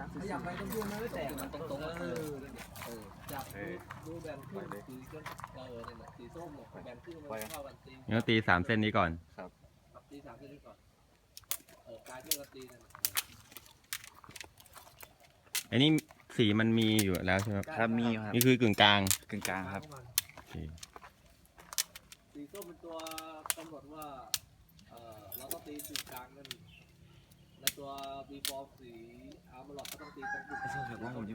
ตั้งขยับไปตรงนู้นมันไม่แตกมันตรงๆก็คือเออจับดูแบ่งครึ่งสีก็เออเนี่ยนะสีส้มเนี่ยแบ่งครึ่งมันเข้ากันตีงั้นตีสามเส้นนี้ก่อน ครับตีสามเส้นนี้ก่อนเออกายเพื่อนตีนั่นอันนี้สีมันมีอยู่แล้วใช่ไหมครับครับมีครับนี่คือกึ่งกลางกึ่งกลางครับสีส้มเป็นตัวกำหนดว่าเออเราต้องตีจุดกลางนั่น และตัวบีฟอร์สีอาร์มหลอดก็ต้องตีตรงจุดไม่ใช่ครับว่าผมจะ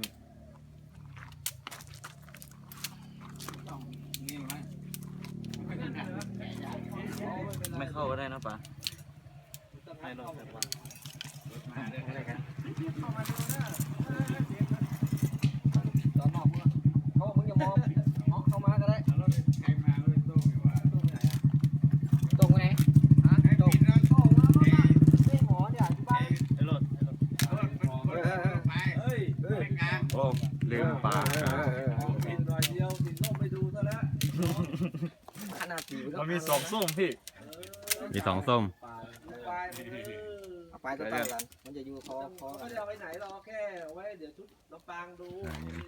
ไม่เข้าก็ได้นะป๋าไม่หรอกแบบว่าตอนนอกมึงอะเขาบอกมึงอย่ามองมองเข้ามาก็ได้ตรงไหนฮะตรงไม่หมอเนี่ยอยู่บ้าน เฮ้ย โอ้ลืมปลากินหน่อยเดียวสีส้มไม่ดูซะแล้วขนาดสีมันมีสองส้มพี่มีสองส้มปลายปลายมันเออเอาไปตัวตั้งกันมันจะอยู่คอคอไม่ได้เอาไปไหนหรอกแค่เอาไว้เดี๋ยวชุดลำปางดูอ่านี่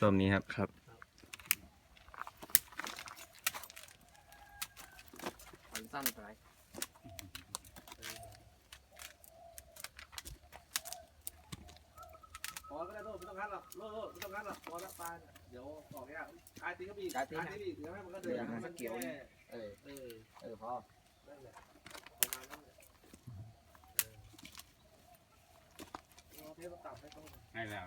ส้มนี้ครับครับสั้นไป พอก็ได้โลดไม่ต้องงัดหรอกโลดโลดไม่ต้องงัดหรอกพอละปลายเดี๋ยวออกยากกายตีก็บีกายตีก็บีเดี๋ยวให้มันก็เดินให้มันเกี่ยวเออเออเออพอนั่นแหละประมาณนั้นแหละเออเอาเทปมาตับให้ตรงให้แล้ว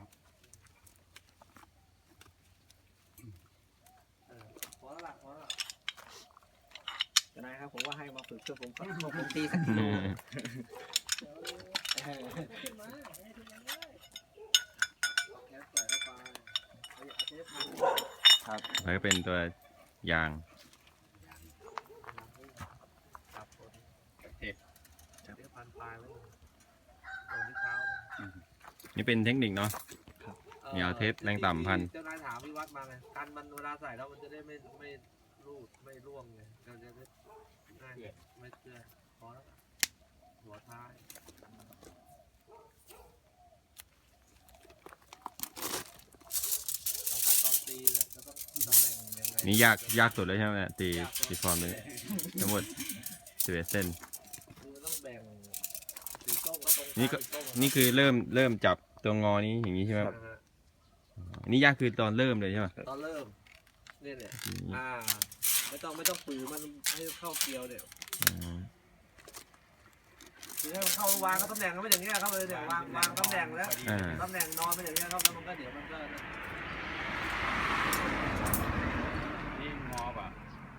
เออพอแล้วล่ะพอแล้วล่ะจะนายครับผมว่าให้มาฝึกเพื่อผมผมตีสักอืม เอาแคสใส่เข้าไปเอาเอาเทปมา แล้ว ก็เป็นตัวยางจับคนเทปพันปลายไว้เลยตรงที่เท้าเนี่ยนี่เป็นเทคนิคเนาะมีเอาเทปแรงต่ำพัน เจ้านายถามวิวัฒน์มาไงกันมันเวลาใส่แล้วมันจะได้ไม่ไม่รูดไม่ร่วงไงเราจะได้ง่ายไม่เชื่อพอแล้วหัวท้ายสำคัญตอนตีเนี่ยจะต้องตำแหน่งยังไง นี่ยากยากสุดเลยใช่ไหมเนี่ยตีตีฟอร์มเลยทั้งหมดสิบเอ็ดเส้นคือต้องแบ่งสีส้มก็ตรงนี่ก็สีส้มนี่คือเริ่มเริ่มจับตัวงอนี้อย่างนี้ใช่ไหมครับนะฮะอันนี่ยากคือตอนเริ่มเลยใช่ไหมตอนเริ่มเนี่ยเนี่ยอ่า ไม่ต้องไม่ต้องปือมันให้เข้าเกลียวเนี่ยอืมคือให้มันเข้าวางก็ตำแหน่งก็ไม่อย่างเงี้ยครับเลยเนี่ยวางวางตำแหน่งแล้วอ่า ตำแหน่งนอนไปอย่างเงี้ยครับแล้วมันก็เดี๋ยวมันก็ นี่งอป่ะ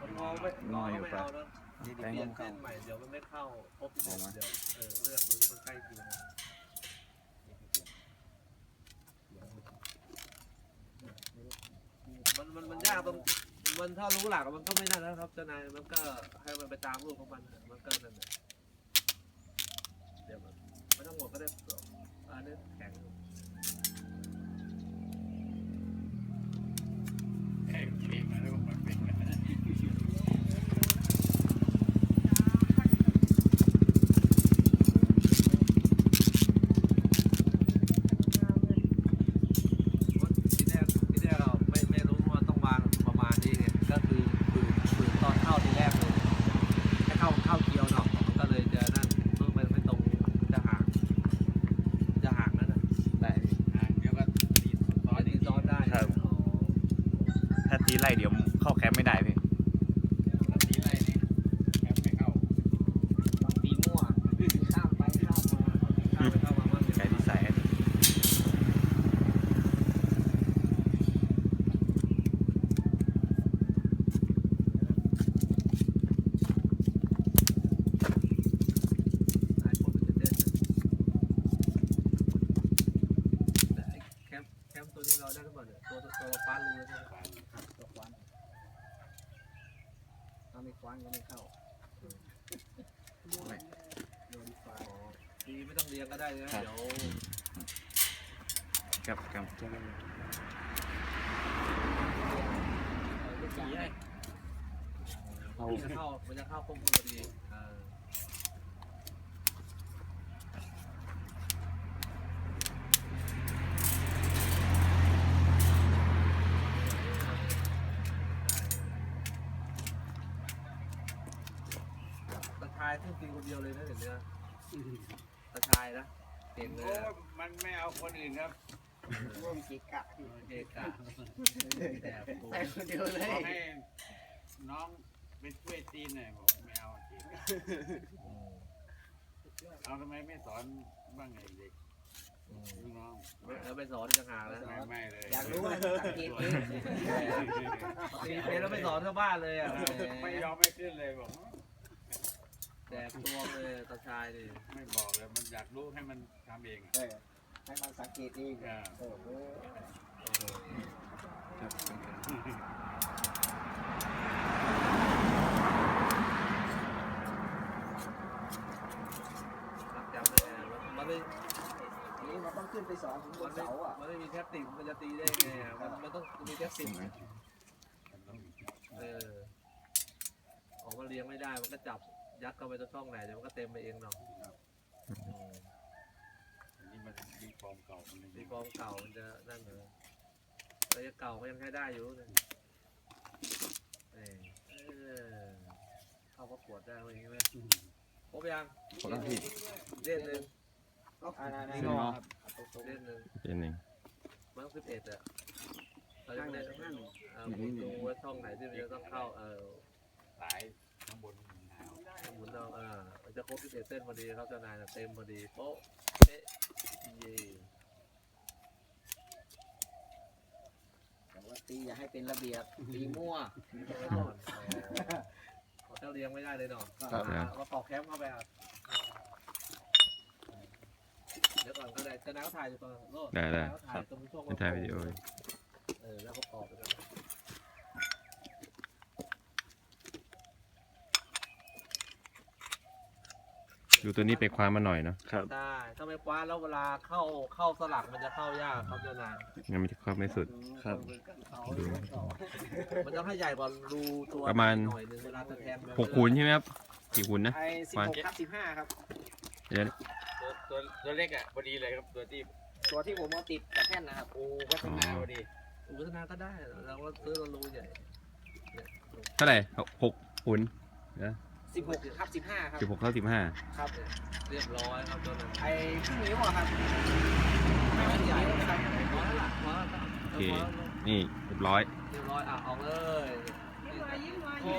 มัน งอไม่งอไม่เอาแล้วเปลี่ยนเส้นใหม่เดี๋ยวมันไม่เข้าพบเดี๋ยวเออเลือกดูที่มันใกล้เคียงมันมันมันยากตรงมันถ้ารู้หลักมันก็ไม่น่าแล้วครับเจ้านายมันก็ให้มันไปตามรูปของมันมันก็นั่นแหละเดี๋ยวมันไม่ต้องหมดก็ได้อันนี้แข็ง เอ้ยเก่งมาแล้วมันเป็น ที่แรกที่แรกเราไม่ไม่รู้ว่าต้องวางประมาณนี้ไงก็คือฝืนฝืนตอนเข้าทีแรกเลยให้เข้าเข้าเกียวเนาะก็เลยจะนั่นเมื่อมันไม่ตรงจะห่างจะห่างนั่นน่ะ ได้ อะเดี๋ยวก็ตีซ้ ต อ อน น ดี นี้ซ้อนได้ ครับ อ๋อ ถ้าตี ไล่เดี๋ยวเข้าแคมป์ไม่ได้พี่ ตีไรนี่แคปไม่เข้า บางปีมั่วข้ามไปข้ามมา เข้าไปเข้ามาบ้าง ใช้ที่ใส่ ไอ้พวกมันจะเด่นนะแต่ไอ้แคมป์แคมป์ตัวนี้เราได้ทั้งหมดเนี่ยตัวตัวตัวเราฟ้ารูเลยใช่ไหม ตัวควันถ้าไม่ควันก็ไม่เข้าดีไม่ต้องเรียงก็ได้นะเดี๋ยวครับครับลูกสีให้มันจะเข้ามันจะเข้าคมพอดี ขึ้นตีคนเดียวเลยนะเห็นไหมนะตาชายนะเก่งเลยโอ้อะมันไม่เอาคนอื่นครับร่วมกิกะเอกะแต่โอ้แต่คนเดียวเลขอยให้น้องไปช่วยตีนหน่อยบอกไม่เอาจริงเอาทำไมไม่สอนบ้างไงเด็กลูกน้องแล้วไปสอนจังหากแล้วไม่ไม่เลยอยากรู้ว่าสังเกตเองตีเป็นแล้วไปสอนชาวบ้านเลยอะไม่ยอมไม่ขึ้นเลยบอก แจกตัวเลยตาชายดิไม่บอกเลยมันอยากรู้ให้มันทำเองอะเออให้มันสังเกตเองอ่าโอ้โหจำได้มันไม่นี่มันต้องขึ้นไปสอนถึงบมันนไม่เสาอะมันไม่มีแท็บติกมันจะตีได้ไงอะมันมันต้องมีแท็บติกเออออกมาเลี้ยงไม่ได้มันก็จับ ยัดเข้าไปตรงช่องไหนเดี๋ยวมันก็เต็มไปเองเนาะอืมอันนี้มันดีฟอร์มเก่ามันเลยตีฟองเก่ามันจะนั่นเหรอระยะเก่าก็ยังใช้ได้อยู่เลยเออเออเข้าประกวดได้ไหมใช่ไหมครบยังขอบคุณพี่เล่นหนึ่งอ่าๆๆนี่ก็ครับตรงๆเล่นหนึ่งเป็นหนึ่งมันต้องสิบเอ็ดอะเราจะไม่ได้เออหมุนดูว่าช่องไหนที่มันจะต้องเข้าเออ สายข้างบนมัน หนาวหมุนเอาเออมันจะครบสิบเอ็ดเส้นพอดีครับเจ้านายน่ะเต็มพอดีโป๊ะเอ๊ะเย่แต่ว่าตีอย่าให้เป็นระเบียบตีมั่วต้องไว้ก่อนอ๋อถ้าเลี้ยงไม่ได้เลยเนาะครับมาปอกแคมป์เข้าไปครับเดี๋ยวก่อนก็ได้จะน้าถ่ายอยู่ก่อนโลดได้ได้น้าถ่ายตรงช่วงเป็นถ่ายวิดีโออยู่เออแล้วก็ปอกไปแล้ว ดูตัวนี้ไปคว้ามาหน่อยเนาะครับได้ถ้าไม่คว้าแล้วเวลาเข้าเข้าสลักมันจะเข้ายากครับเจ้านายงั้นมันจะคว้าไม่สุด ครับดูมันต้องให้ใหญ่กว่ารูตัวประมาณ หน่อยหนึงเวลาจะแทงหกหุ่นใช่ไหมครับกี่หุ่นนะ ไอ้สิบหกทับสิบห้าครับ เดี๋ยวตัวตัวตัวเล็กอะพอดีเลยครับตัวที่ตัวที่ผมเอาติดกับแท่นนะครับปูพัฒนาพอดีอุปทนาก็ได้เราก็ซื้อเรารูใหญ่เท่าไหร่หกหกหุ่นนะ สิบหกทับสิบห้าครับ สิบหกเท่าสิบห้าครับเรียบร้อยครับเจ้านายไอ้ครึ่งนิ้วอะครับไม่ไม่ใช่ใหใหญ่ญ่คครัรับบพอแล้วล่ะพอแล้วครับโอเค นี่เรียบร้อย เรียบร้อยอะเอาเลยโอ้